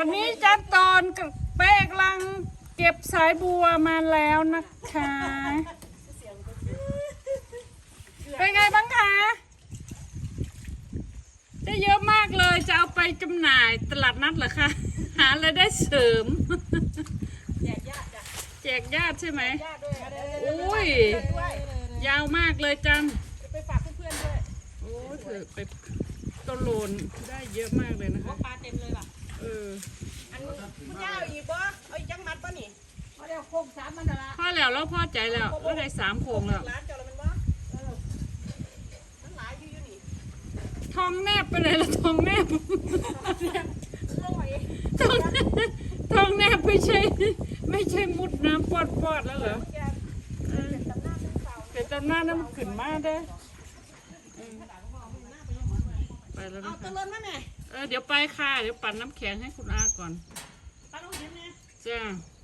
ตอนนี้จันตอนกับเป้กำลังเก็บสายบัวมาแล้วนะคะ เป็นไงบ้างคะ ได้เยอะมากเลยจะเอาไปจำหน่ายตลาดนัดเหรอคะ หารายได้เสริม แจกญาติจ้ะแจกญาติใช่ไหม ญาติด้วยนะอุ้ยด้วยยาวมากเลยจันไปฝากเพื่อนๆด้วย โอ้ยเถอะไปต้นโลนได้เยอะมากเลยนะคะ ปลาเต็มเลยว่ะ สามมันละพ่อแล้วแล้วพ่อใจแล้วแล้วได้สามโคงแล้วร้านเจ้าแล้วมันบ่เออมันหลายอยู่อยู่นี่ทองแนบไปเลยละทองแนบโอ้ยทองแนบทองแนบไม่ใช่ ไม่ใช่มุดน้ำปอดปอดแล้วเหรอแกเออตำหน้าเป็นเปล่าเป็นตำหน้าน้ำขึ้นมาได้อเออไปแล้วเอานะตัวคะล้นมาแม่เออเดี๋ยวไปค่ะ เดี๋ยวปั่นน้ำแข็งให้คุณอาก่อนปลาต้องเห็นแม่จ้าเ